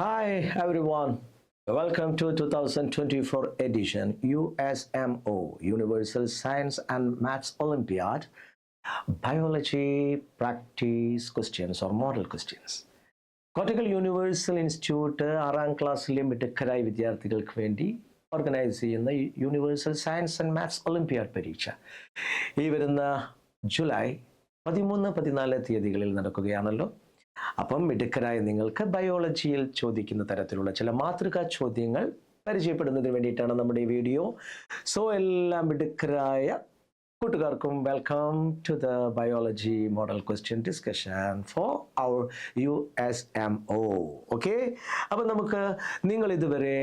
Hi everyone. Welcome to 2024 edition USMO Universal Science and Maths Olympiad Biology Practice Questions or Model Questions. Kottakkal universal institute ആറാം ക്ലാസ്സിലെ മിടുക്കരായ വിദ്യാർത്ഥികൾക്ക് വേണ്ടി organise ചെയ്യുന്ന universal science and maths olympiad പരീക്ഷ ഈ വരുന്ന ജൂലൈ പതിമൂന്ന് പതിനാല് തീയതികളിൽ നടക്കുകയാണല്ലോ അപ്പം മിടുക്കരായ നിങ്ങൾക്ക് ബയോളജിയിൽ ചോദിക്കുന്ന തരത്തിലുള്ള ചില മാതൃകാ ചോദ്യങ്ങൾ പരിചയപ്പെടുന്നതിന് വേണ്ടിയിട്ടാണ് നമ്മുടെ ഈ വീഡിയോ. സോ എല്ലാം മിടുക്കരായ കൂട്ടുകാർക്കും welcome to the biology model question discussion for our U S M O okay അപ്പം നമുക്ക് നിങ്ങൾ ഇതുവരെ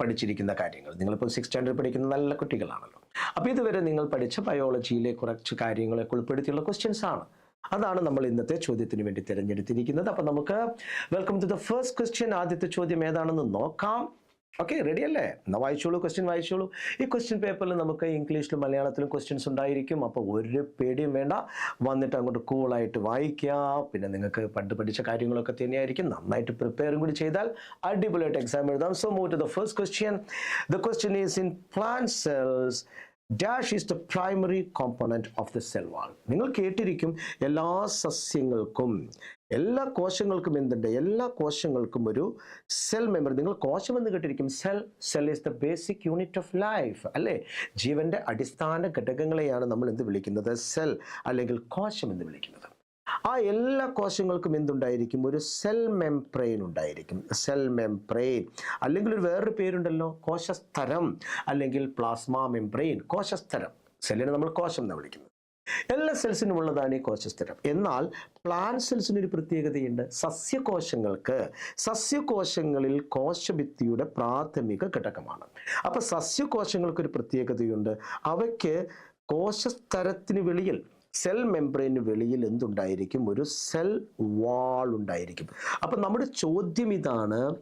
പഠിച്ചിരിക്കുന്ന കാര്യങ്ങൾ നിങ്ങളിപ്പോൾ സിക്സ് സ്റ്റാൻഡേർഡ് പഠിക്കുന്ന നല്ല കുട്ടികളാണല്ലോ. അപ്പോൾ ഇതുവരെ നിങ്ങൾ പഠിച്ച ബയോളജിയിലെ കുറച്ച് കാര്യങ്ങളെ ഉൾപ്പെടുത്തിയുള്ള ക്വസ്റ്റ്യൻസ് ആണ്. അതാണ് നമ്മൾ ഇന്നത്തെ ചോദ്യത്തിന് വേണ്ടി തിരഞ്ഞെടുത്തിരിക്കുന്നത്. അപ്പം നമുക്ക് welcome to the first question ആദ്യത്തെ ചോദ്യം ഏതാണെന്ന് നോക്കാം. ഓക്കെ റെഡി അല്ലേ? എന്നാൽ വായിച്ചോളൂ ക്വസ്റ്റ്യൻ വായിച്ചോളൂ. ഈ ക്വസ്റ്റ്യൻ പേപ്പറിൽ നമുക്ക് ഇംഗ്ലീഷിലും മലയാളത്തിലും ക്വസ്റ്റ്യൻസ് ഉണ്ടായിരിക്കും. അപ്പോൾ ഒരു പേടിയും വേണ്ട. വന്നിട്ട് അങ്ങോട്ട് കൂളായിട്ട് വായിക്കാം പിന്നെ നിങ്ങൾക്ക് പണ്ട് പഠിച്ച കാര്യങ്ങളൊക്കെ തന്നെയായിരിക്കും. നന്നായിട്ട് പ്രിപ്പയറും കൂടി ചെയ്താൽ അടിപൊളിയായിട്ട് എക്സാം എഴുതാം. So move to the first question the question is in plant cells dash is the primary component of the cell wall നിങ്ങൾ കേട്ടിരിക്കും എല്ലാ സസ്യങ്ങൾക്കും എല്ലാ കോശങ്ങൾക്കും എന്തുണ്ട്? എല്ലാ കോശങ്ങൾക്കും ഒരു സെൽ മെമ്പർ നിങ്ങൾ കോശം എന്ന് കേട്ടിരിക്കും. Cell cell is the basic unit of life അല്ലേ? ജീവന്റെ അടിസ്ഥാന ഘടകങ്ങളെയാണ് നമ്മൾ എന്ത് വിളിക്കുന്നത്? സെൽ അല്ലെങ്കിൽ കോശം എന്ന് വിളിക്കുന്നത്. ആ എല്ലാ കോശങ്ങൾക്കും എന്തുണ്ടായിരിക്കും? ഒരു സെൽ മെംബ്രെയിൻ ഉണ്ടായിരിക്കും. സെൽ മെംബ്രെയിൻ അല്ലെങ്കിൽ ഒരു വേറൊരു പേരുണ്ടല്ലോ? കോശസ്ഥരം അല്ലെങ്കിൽ പ്ലാസ്മ മെംബ്രെയിൻ കോശസ്ഥരം. സെല്ലിനെ നമ്മൾ കോശം എന്ന് വിളിക്കുന്നത്. എല്ലാ സെൽസിനും ഉള്ളതാണ് ഈ കോശസ്തരം എന്നാൽ പ്ലാന്റ് സെൽസിന് ഒരു പ്രത്യേകതയുണ്ട്. സസ്യകോശങ്ങൾക്ക് സസ്യകോശങ്ങളിൽ കോശഭിത്തിയുടെ പ്രാഥമിക ഘടകമാണ്. അപ്പോൾ സസ്യകോശങ്ങൾക്ക് ഒരു പ്രത്യേകതയുണ്ട്. അവയ്ക്ക് കോശസ്ഥരത്തിന് വെളിയിൽ സെൽ മെംബ്രെയിന് വെളിയിൽ എന്തുണ്ടായിരിക്കും? ഒരു സെൽ വാൾ ഉണ്ടായിരിക്കും. അപ്പൊ നമ്മുടെ ചോദ്യം ഇതാണ്.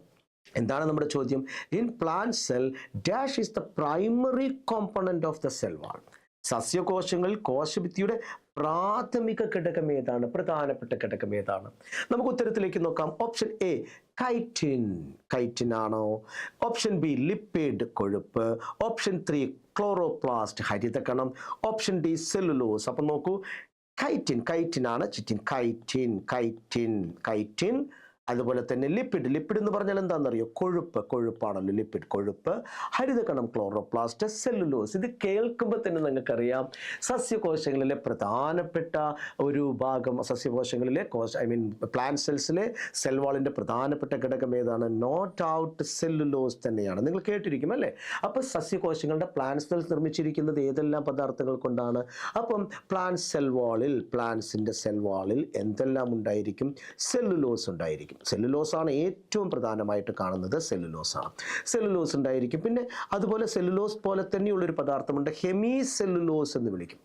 എന്താണ് നമ്മുടെ ചോദ്യം? In plant cell dash is the primary component of the cell wall സസ്യകോശങ്ങളിൽ കോശഭിത്തിയുടെ പ്രാഥമിക ഘടകം ഏതാണ്? പ്രധാനപ്പെട്ട ഘടകം ഏതാണ്? നമുക്ക് ഉത്തരത്തിലേക്ക് നോക്കാം. ഓപ്ഷൻ എ കൈറ്റിൻ കൈറ്റിൻ ആണോ? ഓപ്ഷൻ ബി ലിപ്പിഡ് കൊഴുപ്പ്. ഓപ്ഷൻ ത്രീ ക്ലോറോപ്ലാസ്റ്റ് ഹരിതകണം. ഓപ്ഷൻ ഡി സെല്ലുലോസ് അപ്പം നോക്കൂ കൈറ്റിൻ കൈറ്റിൻ ആണ്. ചിറ്റിൻ കൈറ്റിൻ കൈറ്റിൻ കൈറ്റിൻ അതുപോലെ തന്നെ ലിപ്പിഡ് ലിപ്പിഡ് എന്ന് പറഞ്ഞാൽ എന്താണെന്നറിയോ? കൊഴുപ്പ്. കൊഴുപ്പാണല്ലോ ലിപ്പിഡ് കൊഴുപ്പ്. ഹരിതകണം ക്ലോറോപ്ലാസ്റ്റ് സെല്ലുലോസ് ഇത് കേൾക്കുമ്പോൾ തന്നെ നിങ്ങൾക്കറിയാം. സസ്യകോശങ്ങളിലെ പ്രധാനപ്പെട്ട ഒരു ഭാഗം സസ്യകോശങ്ങളിലെ കോശ ഐ മീൻ പ്ലാന്റ് സെൽസിലെ സെൽ വാളിന്റെ പ്രധാനപ്പെട്ട ഘടകം ഏതാണ്? നോട്ട് ഔട്ട് സെല്ലുലോസ് തന്നെയാണ്. നിങ്ങൾ കേട്ടിരിക്കും അല്ലേ? അപ്പോൾ സസ്യകോശങ്ങളുടെ പ്ലാന്റ് സെൽസ് നിർമ്മിച്ചിരിക്കുന്നത് ഏതെല്ലാം പദാർത്ഥങ്ങൾ കൊണ്ടാണ്? അപ്പം പ്ലാന്റ് സെൽ വാളിൽ പ്ലാന്റ്സിന്റെ സെൽ വാളിൽ എന്തെല്ലാം ഉണ്ടായിരിക്കും? സെല്ലുലോസ് ഉണ്ടായിരിക്കും. സെല്ലുലോസ് ആണ് ഏറ്റവും പ്രധാനമായിട്ട് കാണുന്നത് സെല്ലുലോസാണ് സെല്ലുലോസ് ഉണ്ടായിരിക്കും. പിന്നെ അതുപോലെ സെല്ലുലോസ് പോലെ തന്നെയുള്ളൊരു പദാർത്ഥമുണ്ട് ഹെമി സെല്ലുലോസ് എന്ന് വിളിക്കും.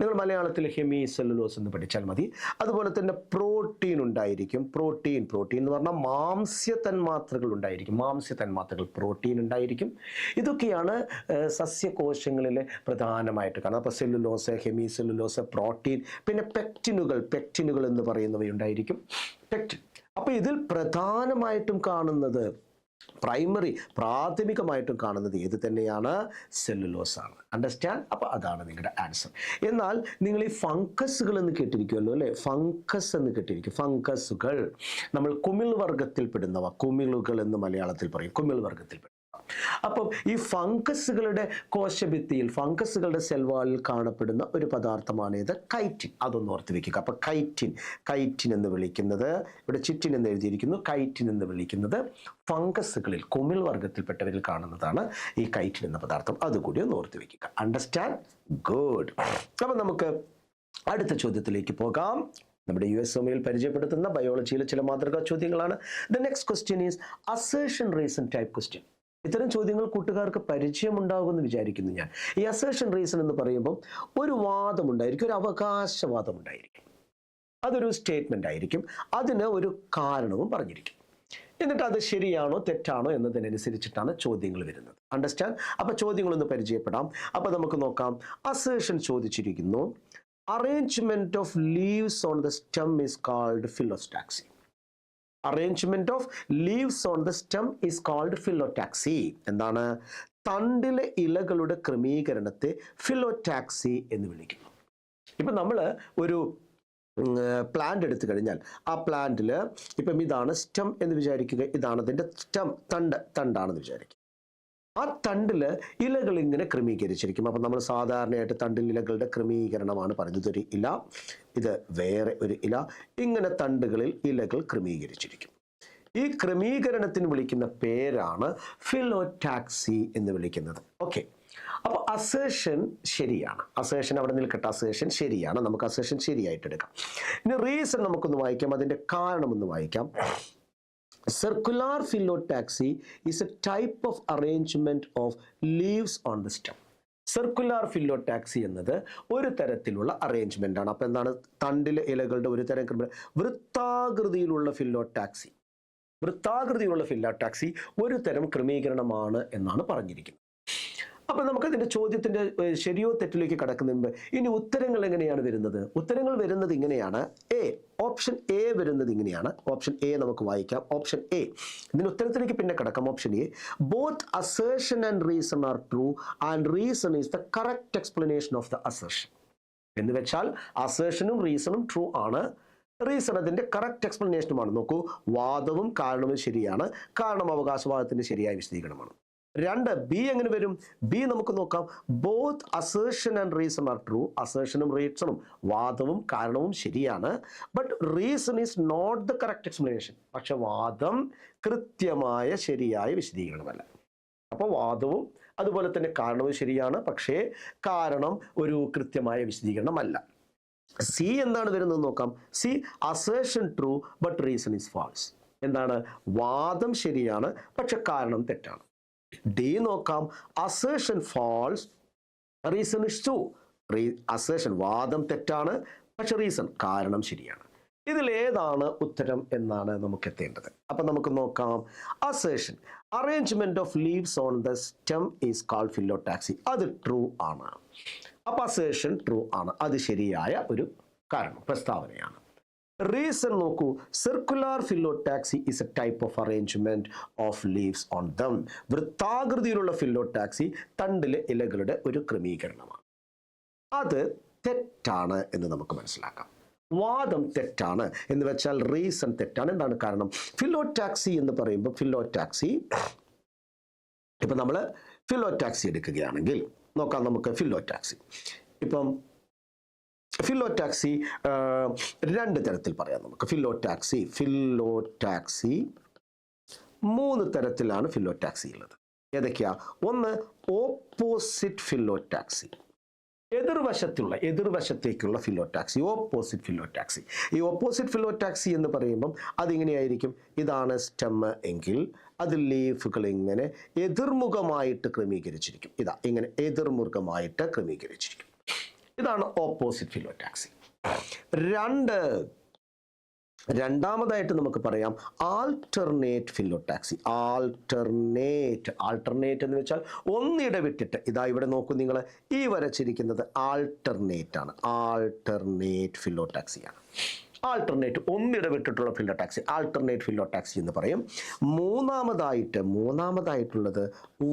നിങ്ങൾ മലയാളത്തിൽ ഹെമി സെല്ലുലോസ് എന്ന് പഠിച്ചാൽ മതി. അതുപോലെ തന്നെ പ്രോട്ടീൻ ഉണ്ടായിരിക്കും. പ്രോട്ടീൻ പ്രോട്ടീൻ എന്ന് പറഞ്ഞാൽ മാംസ്യ തന്മാത്രകൾ ഉണ്ടായിരിക്കും. മാംസ്യ തന്മാത്രകൾ പ്രോട്ടീൻ ഉണ്ടായിരിക്കും. ഇതൊക്കെയാണ് സസ്യ സസ്യകോശങ്ങളിലെ പ്രധാനമായിട്ട് കാണുന്നത്. അപ്പോൾ സെല്ലുലോസ് ഹെമി സെല്ലുലോസ് പ്രോട്ടീൻ പിന്നെ പെക്റ്റിനുകൾ പെക്റ്റിനുകൾ എന്ന് പറയുന്നവയുണ്ടായിരിക്കും. പെക്റ്റിൻ അപ്പോൾ ഇതിൽ പ്രധാനമായിട്ടും കാണുന്നത് പ്രൈമറി പ്രാഥമികമായിട്ടും കാണുന്നത് ഏത് തന്നെയാണ്? സെല്ലുലോസ് ആണ്. അണ്ടർസ്റ്റാൻഡ് അപ്പോൾ അതാണ് നിങ്ങളുടെ ആൻസർ എന്നാൽ നിങ്ങൾ ഈ ഫംഗസുകൾ എന്ന് കേട്ടിരിക്കുമല്ലോ അല്ലേ? ഫംഗസ് എന്ന് കേട്ടിരിക്കും. ഫംഗസുകൾ നമ്മൾ കുമിൾ വർഗത്തിൽപ്പെടുന്നവ കുമിളുകൾ എന്ന് മലയാളത്തിൽ പറയും. കുമിൾ വർഗത്തിൽപ്പെടുന്നവ അപ്പം ഈ ഫംഗസുകളുടെ കോശഭിത്തിയിൽ ഫംഗസുകളുടെ സെൽവാളിൽ കാണപ്പെടുന്ന ഒരു പദാർത്ഥമാണ് ഇത് കൈറ്റിൻ. അതൊന്ന് ഓർത്ത് വെക്കുക. അപ്പം കൈറ്റിൻ. കൈറ്റിൻ എന്ന് വിളിക്കുന്നത് ഇവിടെ ചിറ്റിൻ എന്ന് എഴുതിയിരിക്കുന്നു കൈറ്റിൻ എന്ന് വിളിക്കുന്നത് ഫംഗസുകളിൽ കുമിൾ വർഗത്തിൽപ്പെട്ടവരിൽ കാണുന്നതാണ് ഈ കൈറ്റിൻ എന്ന പദാർത്ഥം. അതുകൂടി ഒന്ന് ഓർത്ത് വെക്കുക. അണ്ടർസ്റ്റാൻഡ്? ഗുഡ്. അപ്പം നമുക്ക് അടുത്ത ചോദ്യത്തിലേക്ക് പോകാം. നമ്മുടെ യു എസ് ഒമയിൽ പരിചയപ്പെടുത്തുന്ന ബയോളജിയിലെ ചില മാതൃകാ ചോദ്യങ്ങളാണ്. The next question is assertion reason type question. ഇത്തരം ചോദ്യങ്ങൾ കൂട്ടുകാർക്ക് പരിചയമുണ്ടാകുമെന്ന് വിചാരിക്കുന്നു ഞാൻ. ഈ അസേഷൻ റീസൺ എന്ന് പറയുമ്പോൾ ഒരു വാദമുണ്ടായിരിക്കും ഒരു അവകാശവാദം ഉണ്ടായിരിക്കും അതൊരു സ്റ്റേറ്റ്മെന്റ് ആയിരിക്കും അതിന് ഒരു കാരണവും പറഞ്ഞിരിക്കും. എന്നിട്ട് അത് ശരിയാണോ തെറ്റാണോ എന്നതിനനുസരിച്ചിട്ടാണ് ചോദ്യങ്ങൾ വരുന്നത്. അണ്ടർസ്റ്റാൻഡ് അപ്പൊ ചോദ്യങ്ങളൊന്ന് പരിചയപ്പെടാം. അപ്പോൾ നമുക്ക് നോക്കാം. Assertion ചോദിച്ചിരിക്കുന്നു arrangement of leaves on the stem is called phyllotaxy arrangement of leaves on the stem is called phyllotaxy എന്താണ്? തണ്ടിലെ ഇലകളുടെ ക്രമീകരണത്തെ ഫിലോടാക്സി എന്ന് വിളിക്കുന്നു. ഇപ്പം നമ്മൾ ഒരു പ്ലാന്റ് എടുത്തു കഴിഞ്ഞാൽ ആ പ്ലാന്റിൽ ഇപ്പം ഇതാണ് സ്റ്റെം എന്ന് വിചാരിക്കുക. ഇതാണ് അതിന്റെ സ്റ്റെം തണ്ട് തണ്ടാണെന്ന് വിചാരിക്കുക. ആ തണ്ടിൽ ഇലകൾ ഇങ്ങനെ ക്രമീകരിച്ചിരിക്കും. അപ്പം നമ്മൾ സാധാരണയായിട്ട് തണ്ടിൽ ഇലകളുടെ ക്രമീകരണമാണ് പറഞ്ഞത് ഒരു ഇല ഇത് വേറെ ഒരു ഇല ഇങ്ങനെ തണ്ടുകളിൽ ഇലകൾ ക്രമീകരിച്ചിരിക്കും. ഈ ക്രമീകരണത്തിന് വിളിക്കുന്ന പേരാണ് ഫിലോടാക്സി എന്ന് വിളിക്കുന്നത്. ഓക്കെ. അപ്പോൾ അസേഷൻ ശരിയാണ്. അസേഷൻ അവിടെ നിൽക്കട്ടെ. അസേഷൻ ശരിയാണ്. നമുക്ക് അസേഷൻ ശരിയായിട്ട് എടുക്കാം. ഇനി റീസൺ നമുക്കൊന്ന് വായിക്കാം. അതിന്റെ കാരണം ഒന്ന് വായിക്കാം. Circular phyllotaxy is a type of arrangement of leaves on the stem circular phyllotaxy എന്നത് ഒരു തരത്തിലുള്ള അറേഞ്ച്മെന്റ് ആണ്. അപ്പോൾ എന്താണ്? തണ്ടിലെ ഇലകളുടെ ഒരു തരം വൃത്താകൃതിയിലുള്ള ഫില്ലോടാക്സി വൃത്താകൃതിയിലുള്ള ഫില്ലോടാക്സി ഒരു തരം ക്രമീകരണമാണ് എന്നാണ് പറഞ്ഞിരിക്കുന്നത്. അപ്പം നമുക്കതിന്റെ ചോദ്യത്തിന്റെ ശരിയോ തെറ്റിലേക്ക് കടക്കുന്നതിന് മുമ്പ് ഇനി ഉത്തരങ്ങൾ എങ്ങനെയാണ് വരുന്നത്? ഉത്തരങ്ങൾ വരുന്നത് ഇങ്ങനെയാണ്. എ ഓപ്ഷൻ എ വരുന്നത് ഇങ്ങനെയാണ്. ഓപ്ഷൻ എ നമുക്ക് വായിക്കാം. ഓപ്ഷൻ എ ഇതിന് ഉത്തരത്തിലേക്ക് പിന്നെ കിടക്കാം. Option A both assertion and reason are true and reason is the correct explanation of the assertion എന്ന് വെച്ചാൽ അസേഷനും റീസണും ട്രൂ ആണ്. റീസൺ അതിന്റെ കറക്റ്റ് എക്സ്പ്ലനേഷനുമാണ് നോക്കൂ വാദവും കാരണവും ശരിയാണ്. കാരണം അവകാശവാദത്തിന്റെ ശരിയായ വിശദീകരണമാണ്. രണ്ട് ബി എങ്ങനെ വരും? ബി നമുക്ക് നോക്കാം. Both assertion and reason are true അസേഷനും റീസണും വാദവും കാരണവും ശരിയാണ്. But reason is not the correct explanation പക്ഷെ വാദം കൃത്യമായ ശരിയായ വിശദീകരണമല്ല. അപ്പോൾ വാദവും അതുപോലെ തന്നെ കാരണവും ശരിയാണ്. പക്ഷേ കാരണം ഒരു കൃത്യമായ വിശദീകരണമല്ല. സി എന്താണ് വരുന്നത് നോക്കാം. C assertion true but reason is false എന്താണ്? വാദം ശരിയാണ് പക്ഷെ കാരണം തെറ്റാണ്. ഡി നോക്കാം. Assertion false reason is true assertion വാദം തെറ്റാണ്. പക്ഷെ റീസൺ കാരണം ശരിയാണ്. ഇതിൽ ഏതാണ് ഉത്തരം എന്നാണ് നമുക്ക് എത്തേണ്ടത്. അപ്പൊ നമുക്ക് നോക്കാം. Assertion arrangement of leaves on the stem is call phyllotaxy അത് ട്രൂ ആണ്. അപ്പൊ അസേഷൻ ട്രൂ ആണ്. അത് ശരിയായ ഒരു കാരണം പ്രസ്താവനയാണ്. റീസൺ നോക്കൂ circular phyllotaxy is a type of arrangement of leaves on them വൃത്താകൃതിയിലുള്ള ഫില്ലോ ടാക്സി തണ്ടിലെ ഇലകളുടെ ഒരു ക്രമീകരണമാണ്. അത് തെറ്റാണ് എന്ന് നമുക്ക് മനസ്സിലാക്കാം. വാദം തെറ്റാണ് എന്ന് വെച്ചാൽ റീസൺ തെറ്റാണ്. എന്താണ് കാരണം? ഫില്ലോടാക്സി എന്ന് പറയുമ്പോൾ ഫില്ലോടാക്സി ഇപ്പം നമ്മൾ ഫില്ലോടാക്സി എടുക്കുകയാണെങ്കിൽ നോക്കാം നമുക്ക് ഫില്ലോടാക്സി ഇപ്പം ഫില്ലോടാക്സി രണ്ട് തരത്തിൽ പറയാം നമുക്ക്. ഫില്ലോടാക്സി ഫില്ലോടാക്സി മൂന്ന് തരത്തിലാണ് ഫില്ലോടാക്സി ഉള്ളത്. ഏതൊക്കെയാ? ഒന്ന് ഓപ്പോസിറ്റ് ഫില്ലോടാക്സി എതിർവശത്തുള്ള എതിർവശത്തേക്കുള്ള ഫില്ലോടാക്സി ഓപ്പോസിറ്റ് ഫില്ലോടാക്സി ഈ ഓപ്പോസിറ്റ് ഫില്ലോടാക്സി എന്ന് പറയുമ്പം അതിങ്ങനെയായിരിക്കും? ഇതാണ് സ്റ്റെമ്മ് എങ്കിൽ അത് ലീഫുകൾ ഇങ്ങനെ എതിർമുഖമായിട്ട് ക്രമീകരിച്ചിരിക്കും. ഇതാ ഇങ്ങനെ എതിർമുഖമായിട്ട് ക്രമീകരിച്ചിരിക്കും. ഇതാണ് ഓപ്പോസിറ്റ് ഫില്ലോടാക്സി രണ്ട് രണ്ടാമതായിട്ട് നമുക്ക് പറയാം ആൾട്ടർനേറ്റ് ഫില്ലോടാക്സി ആൾട്ടർനേറ്റ് ആൾട്ടർനേറ്റ് എന്ന് വെച്ചാൽ ഒന്നിടവിട്ടിട്ട് ഇതാ ഇവിടെ നോക്കൂ നിങ്ങൾ ഈ വരച്ചിരിക്കുന്നത് ആൾട്ടർനേറ്റ് ആണ്. ആൾട്ടർനേറ്റ് ഫില്ലോടാക്സിയാണ് ആൾട്ടർനേറ്റ് ഒന്നിടവിട്ടിട്ടുള്ള ഫില്ലോടാക്സി ആൾട്ടർനേറ്റ് ഫില്ലോടാക്സി എന്ന് പറയും. മൂന്നാമതായിട്ട് മൂന്നാമതായിട്ടുള്ളത്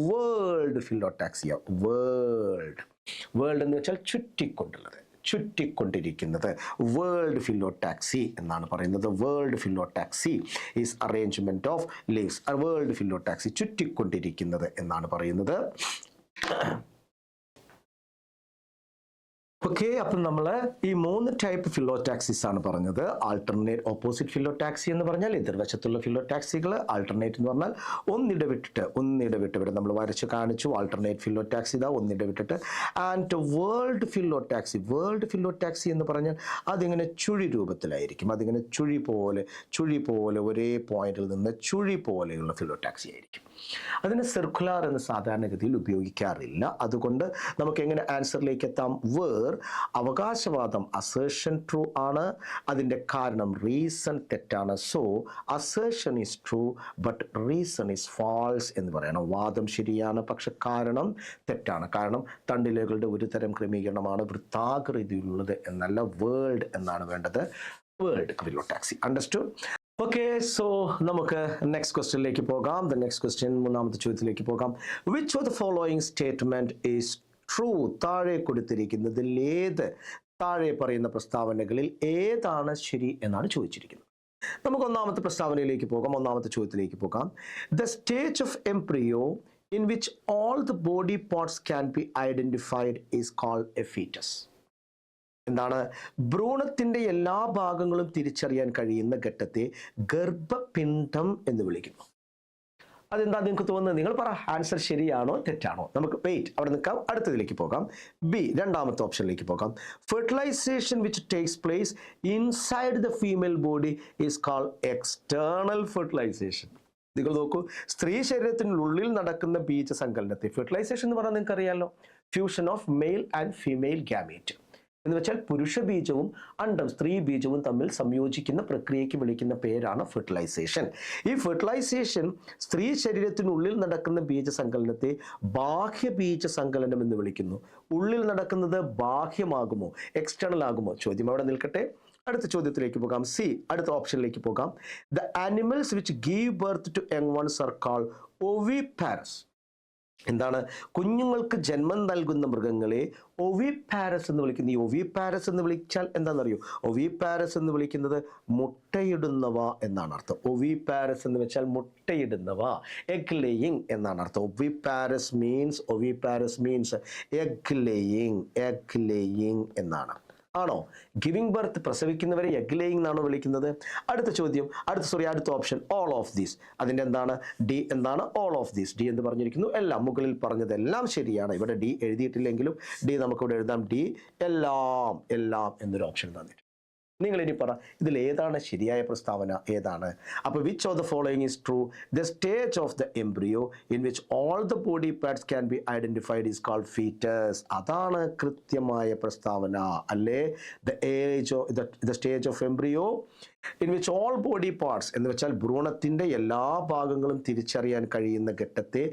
വേൾഡ് ഫില്ലോടാക്സിയ വേൾഡ് വേൾഡ് എന്ന് വെച്ചാൽ ചുറ്റിക്കൊണ്ടുള്ളത് ചുറ്റിക്കൊണ്ടിരിക്കുന്നത്. വേൾഡ് ഫിലോടാക്സി എന്നാണ് പറയുന്നത്. Whorled phyllotaxy is arrangement of leaves whorled phyllotaxy ചുറ്റിക്കൊണ്ടിരിക്കുന്നത് എന്നാണ് പറയുന്നത്. ഓക്കെ അപ്പം നമ്മൾ ഈ മൂന്ന് ടൈപ്പ് ഫിലോടാക്സിസ് ആണ് പറഞ്ഞത്. ആൾട്ടർനേറ്റ് ഓപ്പോസിറ്റ് ഫിലോടാക്സി എന്ന് പറഞ്ഞാൽ എതിർവശത്തുള്ള ഫില്ലോടാക്സികൾ ആൾട്ടർനേറ്റ് എന്ന് പറഞ്ഞാൽ ഒന്നിടവിട്ടിട്ട് ഒന്നിടവിട്ട് ഇവിടെ നമ്മൾ വരച്ച് കാണിച്ചു. ആൾട്ടർനേറ്റ് ഫില്ലോടാക്സി ഇതാ ഒന്നിടവിട്ടിട്ട്. And whorled phyllotaxy whorled phyllotaxy എന്ന് പറഞ്ഞാൽ അതിങ്ങനെ ചുഴി രൂപത്തിലായിരിക്കും. അതിങ്ങനെ ചുഴി പോലെ ചുഴി പോലെ ഒരേ പോയിന്റിൽ നിന്ന് ചുഴി പോലെയുള്ള ഫിലോടാക്സി ആയിരിക്കും. അതിന് സർക്കുലാർ എന്ന് സാധാരണഗതിയിൽ ഉപയോഗിക്കാറില്ല. അതുകൊണ്ട് നമുക്ക് എങ്ങനെ ആൻസറിലേക്ക് എത്താം? വേർ അവകാശവാദം അസേഷൻ ട്രൂ ആണ്. അതിന്റെ കാരണം റീസൺ തെറ്റാണ്. So assertion is true but reason is false എന്ന് പറയണം. വാദം ശരിയാണ് പക്ഷെ കാരണം തെറ്റാണ്. കാരണം തണ്ടിലകളുടെ ഒരു തരം ക്രമീകരണമാണ് വൃത്താകൃതിയിലുള്ളത് എന്നല്ല വേൾഡ് എന്നാണ് വേണ്ടത്. Whorled taxy understood okay so നമുക്ക് നെക്സ്റ്റ് ക്വസ്റ്റ്യനിലേക്ക് പോകാം. ദ നെക്സ്റ്റ് ക്വസ്റ്റ്യൻ മൂന്നാമത്തെ ചോദ്യത്തിലേക്ക് പോകാം. Which of the following statement is true താഴെ കൊടുത്തിരിക്കുന്നതിൽ ഏത് താഴെ പറയുന്ന പ്രസ്താവനകളിൽ ഏതാണ് ശരി എന്നാണ് ചോദിച്ചിരിക്കുന്നത്. നമുക്ക് ഒന്നാമത്തെ പ്രസ്താവനയിലേക്ക് പോകാം ഒന്നാമത്തെ ചോദ്യത്തിലേക്ക് പോകാം. The stage of embryo in which all the body parts can be identified is called a foetus എന്താണ്? ഭ്രൂണത്തിന്റെ എല്ലാ ഭാഗങ്ങളും തിരിച്ചറിയാൻ കഴിയുന്ന ഘട്ടത്തെ ഗർഭപിണ്ഡം എന്ന് വിളിക്കുന്നു. അതെന്താ നിങ്ങൾക്ക് തോന്നുന്നത്? നിങ്ങൾ പറ ആൻസർ ശരിയാണോ തെറ്റാണോ? നമുക്ക് വെയിറ്റ് അവിടെ നിൽക്കാം. അടുത്തതിലേക്ക് പോകാം. ബി രണ്ടാമത്തെ ഓപ്ഷനിലേക്ക് പോകാം. Fertilisation which takes place inside the female body is call external fertilisation നിങ്ങൾ നോക്കൂ സ്ത്രീ ശരീരത്തിനുള്ളിൽ നടക്കുന്ന ബീജ സങ്കലനത്തെ ഫെർട്ടിലൈസേഷൻ എന്ന് പറഞ്ഞാൽ നിങ്ങൾക്ക് അറിയാലോ fusion of male and female gamete എന്ന് വെച്ചാൽ പുരുഷ ബീജവും അണ്ടം സ്ത്രീ ബീജവും തമ്മിൽ സംയോജിക്കുന്ന പ്രക്രിയയ്ക്ക് വിളിക്കുന്ന പേരാണ് ഫെർട്ടിലൈസേഷൻ. ഈ ഫെർട്ടിലൈസേഷൻ സ്ത്രീ ശരീരത്തിനുള്ളിൽ നടക്കുന്ന ബീജസങ്കലനത്തെ ബാഹ്യ ബീജ സങ്കലനം എന്ന് വിളിക്കുന്നു. ഉള്ളിൽ നടക്കുന്നത് ബാഹ്യമാകുമോ? എക്സ്റ്റേണൽ ആകുമോ? ചോദ്യം അവിടെ നിൽക്കട്ടെ. അടുത്ത ചോദ്യത്തിലേക്ക് പോകാം. സി അടുത്ത ഓപ്ഷനിലേക്ക് പോകാം. The animals which give birth to young ones are call oviparous എന്താണ്? കുഞ്ഞുങ്ങൾക്ക് ജന്മം നൽകുന്ന മൃഗങ്ങളെ ഒവി പാരസ് എന്ന് വിളിക്കുന്നു. ഈ ഒവി പാരസ് എന്ന് വിളിച്ചാൽ എന്താണെന്നറിയോ? ഒവി പാരസ് എന്ന് വിളിക്കുന്നത് മുട്ടയിടുന്നവ എന്നാണ് അർത്ഥം. ഒവി പാരസ് എന്ന് വെച്ചാൽ മുട്ടയിടുന്നവ എഗ് ലേയിങ് എന്നാണ് അർത്ഥം. Parous means oviparous means egg laying egg laying എന്നാണ്. ആണോ? ഗിവിംഗ് ബർത്ത് പ്രസവിക്കുന്നവരെ എഗ് ലേയിങ് എന്നാണോ വിളിക്കുന്നത്? അടുത്ത ചോദ്യം അടുത്ത സോറി അടുത്ത ഓപ്ഷൻ ഓൾ ഓഫ് ദീസ് അതിന്റെ എന്താണ്? ഡി എന്താണ്? ഓൾ ഓഫ് ദീസ് ഡി എന്ന് പറഞ്ഞിരിക്കുന്നു. എല്ലാം മുകളിൽ പറഞ്ഞതെല്ലാം ശരിയാണ്. ഇവിടെ ഡി എഴുതിയിട്ടില്ലെങ്കിലും ഡി നമുക്കിവിടെ എഴുതാം. ഡി എല്ലാം എല്ലാം എന്നൊരു ഓപ്ഷൻ തന്നിട്ടുണ്ട്. നിങ്ങൾ ഇനി പറ ഇതിൽ ഏതാണ് ശരിയായ പ്രസ്താവന? ഏതാണ്? അപ്പോൾ which of the following is true the stage of the embryo in which all the body parts can be identified is call foetus അതാണ് കൃത്യമായ പ്രസ്താവന അല്ലേ? The age of the stage of embryo in which all body parts എന്ന് വെച്ചാൽ ഭ്രൂണത്തിന്റെ എല്ലാ ഭാഗങ്ങളും തിരിച്ചറിയാൻ കഴിയുന്ന ഘട്ടത്തെ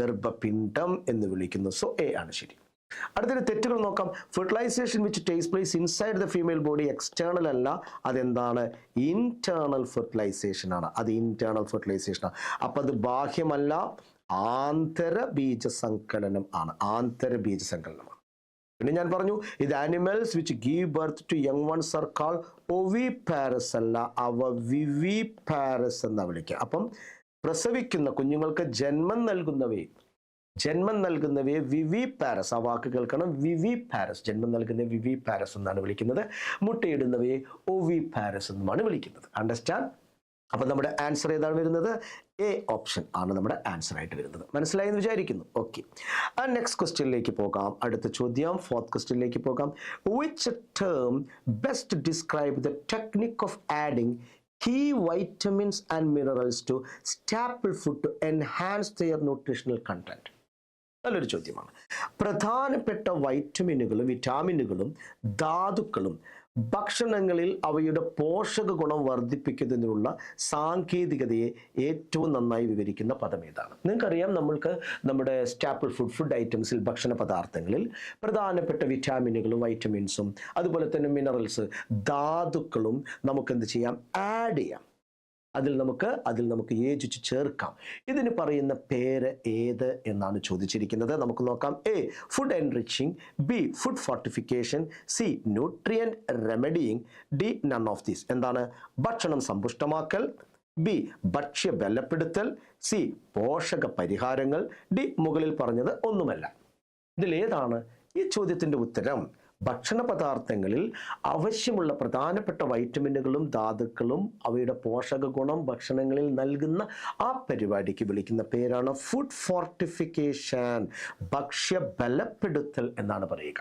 ഗർഭപിണ്ഡം എന്ന് വിളിക്കുന്നു. സോ എ ആണ് ശരി. അടുത്തൊരു തെറ്റുകൾ നോക്കാം. Fertilisation which takes place inside the female body external അല്ല. അതെന്താണ്? ഇന്റേണൽ ഫെർട്ടിലൈസേഷൻ ആണ്. അത് ഇന്റേണൽ ഫെർട്ടിലൈസേഷൻ ആണ്. അപ്പം അത് ബാഹ്യമല്ല ആന്തര ബീജസങ്കലനം ആണ്. ആന്തര ബീജസങ്കലനമാണ് പിന്നെ ഞാൻ പറഞ്ഞു ഇത് animals which give birth to young ones are call oviparous അല്ല. അവ വിവി പാരസ് എന്നാണ് വിളിക്കുക. അപ്പം പ്രസവിക്കുന്ന കുഞ്ഞുങ്ങൾക്ക് ജന്മം നൽകുന്നവയെ ജന്മം നൽകുന്നവയെ വിവി പാരസ് ആ വാക്ക് കേൾക്കണം. വിവി പാരസ് ജന്മം നൽകുന്ന വിവി പാരസ് എന്നാണ് വിളിക്കുന്നത്. മുട്ടയിടുന്നവയെ ഒവി പാരസ് എന്നുമാണ് വിളിക്കുന്നത്. അണ്ടർസ്റ്റാൻഡ് അപ്പം നമ്മുടെ ആൻസർ ഏതാണ് വരുന്നത്? എ ഓപ്ഷൻ ആണ് നമ്മുടെ ആൻസർ ആയിട്ട് വരുന്നത്. മനസ്സിലായി എന്ന് വിചാരിക്കുന്നു? ഓക്കെ ആ നെക്സ്റ്റ് ക്വസ്റ്റ്യനിലേക്ക് പോകാം. അടുത്ത ചോദ്യം. ഫോർത്ത് ക്വസ്റ്റ്യനിലേക്ക് പോകാം. Which term best describe the technique of adding key vitamins and minerals to staple food to enhance their nutritional content നല്ലൊരു ചോദ്യമാണ്. പ്രധാനപ്പെട്ട വൈറ്റമിനുകളും വിറ്റാമിനുകളും ധാതുക്കളും ഭക്ഷണങ്ങളിൽ അവയുടെ പോഷക ഗുണം വർദ്ധിപ്പിക്കുന്നതിനുള്ള സാങ്കേതികതയെ ഏറ്റവും നന്നായി വിവരിക്കുന്ന പദം ഏതാണ്? നിങ്ങൾക്കറിയാം നമ്മൾക്ക് നമ്മുടെ സ്റ്റാപ്പിൾ ഫുഡ് ഫുഡ് ഐറ്റംസിൽ ഭക്ഷണ പദാർത്ഥങ്ങളിൽ പ്രധാനപ്പെട്ട വിറ്റാമിനുകളും വൈറ്റമിൻസും അതുപോലെ തന്നെ മിനറൽസ് ധാതുക്കളും നമുക്ക് എന്ത് ചെയ്യാം? ആഡ് ചെയ്യാം. അതിൽ നമുക്ക് അതിൽ നമുക്ക് യോജിച്ച് ചേർക്കാം. ഇതിന് പറയുന്ന പേര് ഏത് എന്നാണ് ചോദിച്ചിരിക്കുന്നത്. നമുക്ക് നോക്കാം. A food enriching B food fortification C nutrient remedying D none of these എന്താണ്? ഭക്ഷണം സമ്പുഷ്ടമാക്കൽ ബി ഭക്ഷ്യ ബലപ്പെടുത്തൽ സി പോഷക പരിഹാരങ്ങൾ ഡി മുകളിൽ പറഞ്ഞത് ഒന്നുമല്ല. ഇതിൽ ഏതാണ്? ഈ ചോദ്യത്തിന്റെ ഉത്തരം ഭക്ഷണ പദാർത്ഥങ്ങളിൽ ആവശ്യമുള്ള പ്രധാനപ്പെട്ട വൈറ്റമിനുകളും ധാതുക്കളും അവയുടെ പോഷക ഗുണം ഭക്ഷണങ്ങളിൽ നൽകുന്ന ആ പരിപാടിക്ക് വിളിക്കുന്ന പേരാണ് ഫുഡ് ഫോർട്ടിഫിക്കേഷൻ ഭക്ഷ്യ ബലപ്പെടുത്തൽ എന്നാണ് പറയുക.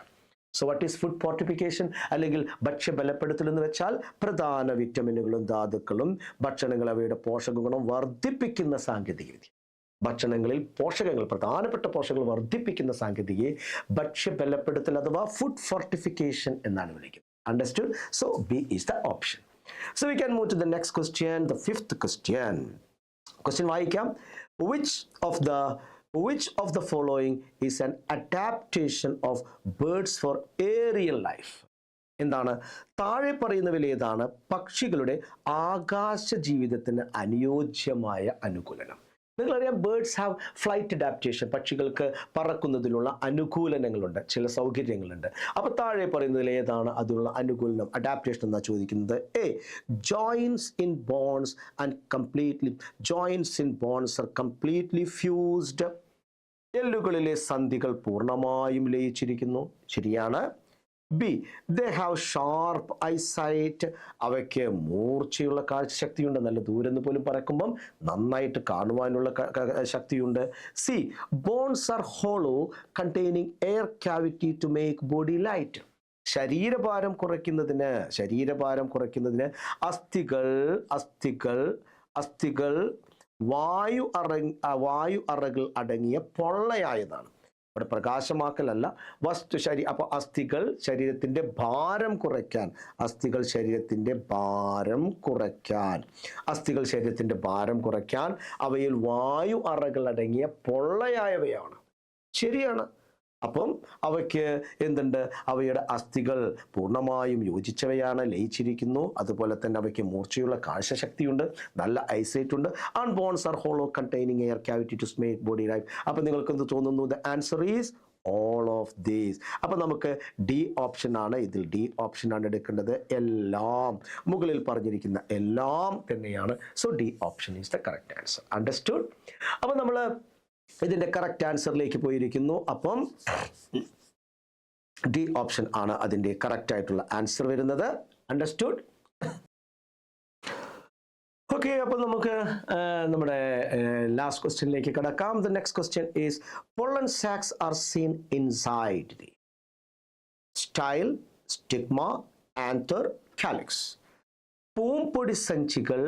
So what is food fortification അല്ലെങ്കിൽ ഭക്ഷ്യ ബലപ്പെടുത്തൽ എന്ന് വെച്ചാൽ പ്രധാന വിറ്റമിനുകളും ധാതുക്കളും ഭക്ഷണങ്ങൾ അവയുടെ പോഷക ഗുണം വർദ്ധിപ്പിക്കുന്ന സാങ്കേതികവിദ്യ. ഭക്ഷണങ്ങളിൽ പോഷകങ്ങൾ പ്രധാനപ്പെട്ട പോഷകങ്ങൾ വർദ്ധിപ്പിക്കുന്ന സാങ്കേതികയെ ഭക്ഷ്യ ബലപ്പെടുത്തൽ അഥവാ ഫുഡ് ഫോർട്ടിഫിക്കേഷൻ എന്നാണ് വിളിക്കുന്നത്. Understood so B is the option so we can move to the next question the fifth question question വായിക്കാം. Which of the which of the following is an adaptation of birds for aerial life എന്താണ്? താഴെ പറയുന്നവയിൽ ഏതാണ്? പക്ഷികളുടെ ആകാശ ജീവിതത്തിന് അനുയോജ്യമായ അനുകൂലനം. നിങ്ങളറിയാം ബേർഡ്സ് ഹാവ് ഫ്ലൈറ്റ് അഡാപ്റ്റേഷൻ പക്ഷികൾക്ക് പറക്കുന്നതിലുള്ള അനുകൂലനങ്ങളുണ്ട്. ചില സൗകര്യങ്ങളുണ്ട്. അപ്പോൾ താഴെ പറയുന്നതിൽ ഏതാണ് അതിനുള്ള അനുകൂലനം? അഡാപ്റ്റേഷൻ എന്നാ ചോദിക്കുന്നത്. A joins in bones and completely joins in bones are completely fused എല്ലുകളിലെ സന്ധികൾ പൂർണമായും ലയിച്ചിരിക്കുന്നു. ശരിയാണ്. B they have sharp eyesight അവയ്ക്ക് മൂർച്ചയുള്ള കാഴ്ചശക്തിയുണ്ട് നല്ല ദൂരം എന്ന് പോലും പറക്കുമ്പം നന്നായിട്ട് കാണുവാനുള്ള ശക്തിയുണ്ട്. C bones are hollow containing air cavity to make body light ശരീരഭാരം കുറയ്ക്കുന്നതിന് ശരീരഭാരം കുറയ്ക്കുന്നതിന് അസ്ഥികൾ അസ്ഥികൾ അസ്ഥികൾ വായു അറ വായു അറകൾ അടങ്ങിയ പൊള്ളയായതാണ്. ഇവിടെ പ്രകാശമാക്കലല്ല. വസ്തു ശരീ അപ്പോൾ അസ്ഥികൾ ശരീരത്തിന്റെ ഭാരം കുറയ്ക്കാൻ അസ്ഥികൾ ശരീരത്തിന്റെ ഭാരം കുറയ്ക്കാൻ അസ്ഥികൾ ശരീരത്തിന്റെ ഭാരം കുറയ്ക്കാൻ അവയിൽ വായു അറകൾ അടങ്ങിയ പൊള്ളയായവയാണ്. ശരിയാണ്. അപ്പം അവയ്ക്ക് എന്തുണ്ട്? അവയുടെ അസ്ഥികൾ പൂർണമായും യോജിച്ചവയാണ് ലയിച്ചിരിക്കുന്നു. അതുപോലെ തന്നെ അവയ്ക്ക് മൂർച്ചയുള്ള കാഴ്ചശക്തിയുണ്ട് നല്ല ഐസൈറ്റ് ഉണ്ട്. And bones are hollow containing air cavity to make body life അപ്പം നിങ്ങൾക്ക് എന്ത് തോന്നുന്നു? The answer is all of these അപ്പം നമുക്ക് ഡി ഓപ്ഷൻ ആണ്. ഇതിൽ ഡി ഓപ്ഷൻ ആണ് എടുക്കേണ്ടത്. എല്ലാം. മുകളിൽ പറഞ്ഞിരിക്കുന്ന എല്ലാം തന്നെയാണ്. So D option is the correct answer understood അപ്പം നമ്മൾ ഇതിന്റെ കറക്റ്റ് ആൻസറിലേക്ക് പോയിരിക്കുന്നു. അപ്പം ഡി ഓപ്ഷൻ ആണ് അതിന്റെ കറക്റ്റ് ആയിട്ടുള്ള ആൻസർ വരുന്നത്. അണ്ടർസ്റ്റുഡ് ഓക്കെ അപ്പോൾ നമുക്ക് നമ്മുടെ ലാസ്റ്റ് ക്വസ്റ്റ്യനിലേക്ക് കിടക്കാം. The next question is pollen sacs are seen inside the style stigma anther calyx പൂമ്പൊടി സഞ്ചികൾ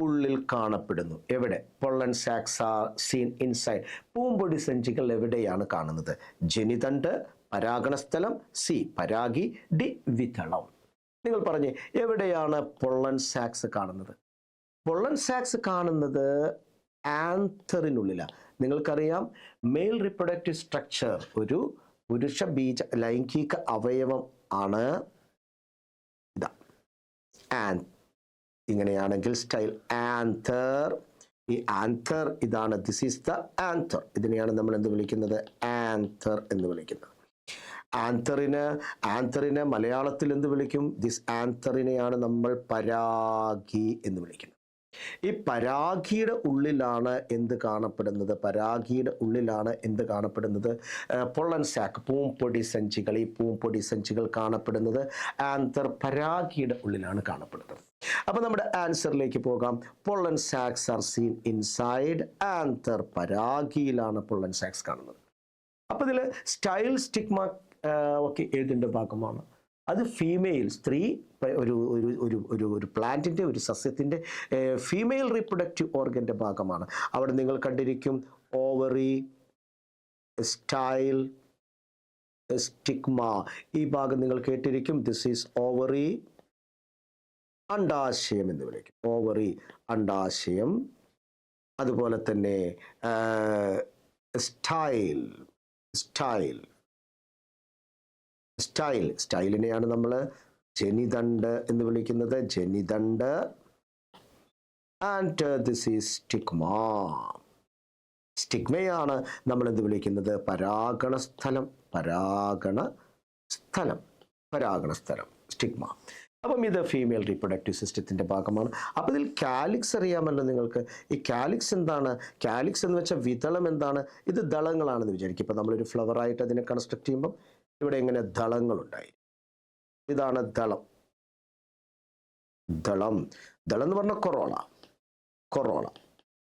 ഉള്ളിൽ കാണപ്പെടുന്നു. എവിടെ? Pollen sacs are seen inside. പൂമ്പൊടി സഞ്ചികൾ എവിടെയാണ് കാണുന്നത്? ജനിതണ്ട് പരാഗണസ്ഥലം സി പരാഗി ഡി വിതളം നിങ്ങൾ പറഞ്ഞു എവിടെയാണ് പൊള്ളൻ സാക്സ് കാണുന്നത്? പൊള്ളൻ സാക്സ് കാണുന്നത് ആന്തറിനുള്ളിലാണ് നിങ്ങൾക്കറിയാം മെയിൽ റിപ്രൊഡക്റ്റീവ് സ്ട്രക്ചർ ഒരു പുരുഷ ബീജ ലൈംഗിക അവയവം ആണ്. ഇതാ. ആൻ ഇങ്ങനെയാണെങ്കിൽ സ്റ്റൈൽ ആൻതർ ഈ ആൻതർ ഇതാണ് ദിസ് ഈസ് ദ ആൻതർ ഇതിനെയാണ് നമ്മൾ എന്ത് വിളിക്കുന്നത്? ആൻതർ എന്ന് വിളിക്കുന്നത്. ആൻതറിന് ആൻതറിന് മലയാളത്തിൽ എന്ത് വിളിക്കും? ദിസ് ആൻതറിനെയാണ് നമ്മൾ പരാഗി എന്ന് വിളിക്കുന്നത്. ഈ പരാഗിയുടെ ഉള്ളിലാണ് എന്ത് കാണപ്പെടുന്നത്? പരാഗിയുടെ ഉള്ളിലാണ് എന്ത് കാണപ്പെടുന്നത്? പൊള്ളൻ സാക്ക് പൂമ്പൊടി സഞ്ചികൾ ഈ പൂമ്പൊടി സഞ്ചികൾ കാണപ്പെടുന്നത് ആന്തർ പരാഗിയുടെ ഉള്ളിലാണ് കാണപ്പെടുന്നത്. അപ്പൊ നമ്മുടെ ആൻസറിലേക്ക് പോകാം. Pollen sacs are seen inside anther പരാഗിയിലാണ് pollen sacs കാണുന്നത്. അപ്പൊ ഇതിൽ സ്റ്റൈൽ സ്റ്റിഗ്മ ഒക്കെ എഴുതേണ്ട ഭാഗമാണ്. അത് ഫീമെയിൽ സ്ത്രീ ഒരു ഒരു ഒരു ഒരു ഒരു പ്ലാന്റിന്റെ ഒരു സസ്യത്തിന്റെ ഫീമെയിൽ റീപ്രൊഡക്റ്റീവ് ഓർഗന്റെ ഭാഗമാണ്. അവിടെ നിങ്ങൾ കണ്ടിരിക്കും ഓവറി സ്റ്റൈൽ സ്റ്റിഗ്മ ഈ ഭാഗം നിങ്ങൾ കേട്ടിരിക്കും. ദിസ് ഈസ് ഓവറി അണ്ടാശയം എന്ന് വിളിക്കും. ഓവറി അണ്ടാശയം. അതുപോലെ തന്നെ സ്റ്റൈൽ സ്റ്റൈൽ സ്റ്റൈൽ. സ്റ്റൈലിനെയാണ് നമ്മൾ ജനിതണ്ട് എന്ന് വിളിക്കുന്നത്. ജനിതണ്ട് ആൻഡ് ദിസ് ഈസ് സ്റ്റിഗ്മ സ്റ്റിഗ്മയാണ് നമ്മൾ എന്ത് വിളിക്കുന്നത്? പരാഗണ സ്ഥലം പരാഗണ സ്ഥലം പരാഗണ സ്ഥലം അപ്പം ഇത് ഫീമെയിൽ റീപ്രൊഡക്റ്റീവ് സിസ്റ്റത്തിന്റെ ഭാഗമാണ്. അപ്പോൾ ഇതിൽ കാലിക്സ് അറിയാമല്ലോ നിങ്ങൾക്ക്. ഈ കാലിക്സ് എന്താണ്? കാലിക്സ് എന്ന് വെച്ചാൽ വിതളം എന്താണ്? ഇത് ദളങ്ങളാണെന്ന് വിചാരിക്കും. ഇപ്പോൾ നമ്മളൊരു ഫ്ലവറായിട്ട് അതിനെ കൺസ്ട്രക്ട് ചെയ്യുമ്പം ഇവിടെ ഇങ്ങനെ ദളങ്ങളുണ്ടായി. ഇതാണ് ദളം. ദളം. ദളം എന്ന് പറഞ്ഞാൽ corolla corolla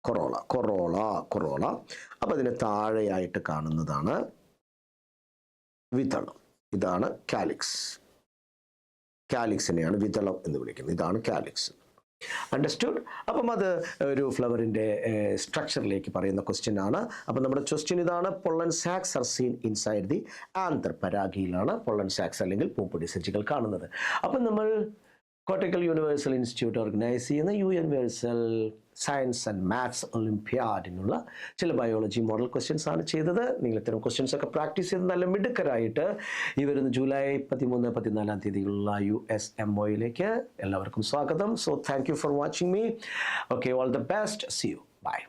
corolla corolla corolla അപ്പം അതിന് താഴെയായിട്ട് കാണുന്നതാണ് വിതളം. ഇതാണ് കാലിക്സ്. കാലിക്സിനെയാണ് വിതളം എന്ന് വിളിക്കുന്നത്. ഇതാണ് കാലിക്സ്. അണ്ടർസ്റ്റുഡ് അപ്പം അത് ഒരു ഫ്ലവറിന്റെ സ്ട്രക്ചറിലേക്ക് പറയുന്ന ക്വസ്റ്റ്യൻ ആണ്. അപ്പം നമ്മുടെ ക്വസ്റ്റ്യൻ ഇതാണ്. Pollen sacs are seen inside the anther പരാഗിയിലാണ് pollen sacs അല്ലെങ്കിൽ പൂപ്പൊടി സഞ്ചികൾ കാണുന്നത്. അപ്പം നമ്മൾ കോട്ടക്കൽ യൂണിവേഴ്സൽ ഇൻസ്റ്റിറ്റ്യൂട്ട് ഓർഗനൈസ് ചെയ്യുന്ന U universal science and maths ഒളിമ്പ്യാഡിനുള്ള ചില ബയോളജി മോഡൽ ക്വസ്റ്റ്യൻസ് ആണ് ചെയ്തത്. നിങ്ങൾ ഇത്തരം ക്വസ്റ്റ്യൻസ് ഒക്കെ പ്രാക്ടീസ് ചെയ്ത് നല്ല മിടുക്കരായിട്ട് ഈ വരുന്ന ജൂലൈ പതിമൂന്ന് പതിനാലാം തീയതിയിലുള്ള യു എസ് എം ഒയിലേക്ക് എല്ലാവർക്കും സ്വാഗതം. So thank you for watching me okay all the best see you bye